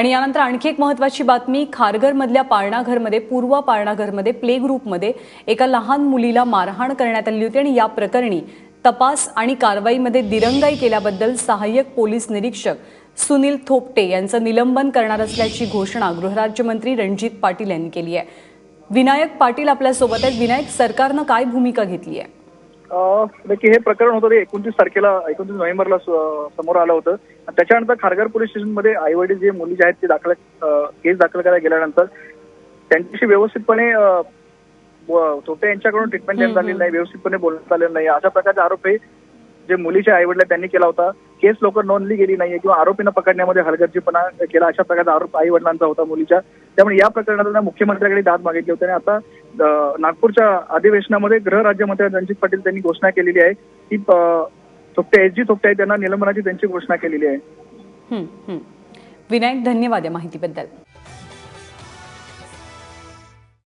आणि यानंतर आणखी एक महत्वाची बातमी खारघरमधल्या पाळणाघरमध्ये पूर्व पाळणाघरमध्ये प्ले ग्रुपमध्ये एका लहान मुलीला मारहाण करण्यात आली होती आणि या प्रकरणी तपास आणि कारवाईमध्ये दिरंगाई केल्याबद्दल सहाय्यक पोलीस निरीक्षक सुनील थोपटे यांचं निलंबन करणार असल्याची घोषणा गृहराज्यमंत्री रणजित पाटील यांनी केली आहे. विनायक पाटील आपल्यासोबत आहेत. विनायक सरकारनं काय भूमिका घेतली आहे? नक्की हे प्रकरण होतं ते एकोणतीस तारखेला एकोणतीस नोव्हेंबरला समोर आलं होतं. आणि त्याच्यानंतर खारघर पोलीस स्टेशनमध्ये आई वडील जे मुली जे आहेत ते दाखल केस दाखल करायला गेल्यानंतर त्यांच्याशी व्यवस्थितपणे तोटे यांच्याकडून ट्रीटमेंट देण्यात आलेली नाही व्यवस्थितपणे बोलण्यात आलेलं नाही. अशा प्रकारचे आरोप हे जे मुलीच्या आई वडील त्यांनी केला होता. केस लवकर नोंदली गेली नाहीये किंवा आरोपीनं पकडण्यामध्ये हलगर्जीपणा केला अशा प्रकारचा आरोप आई वडिलांचा होता मुलीच्या. त्यामुळे या प्रकरणात मुख्यमंत्र्यांकडे दाद मागितली होती आणि आता नागपूरच्या अधिवेशनामध्ये गृह राज्यमंत्री रणजित पाटील त्यांनी घोषणा केलेली आहे. की थोपटे एस जी थोपटे आहे त्यांना निलंबनाची त्यांची घोषणा केलेली आहे. विनायक धन्यवाद या माहितीबद्दल.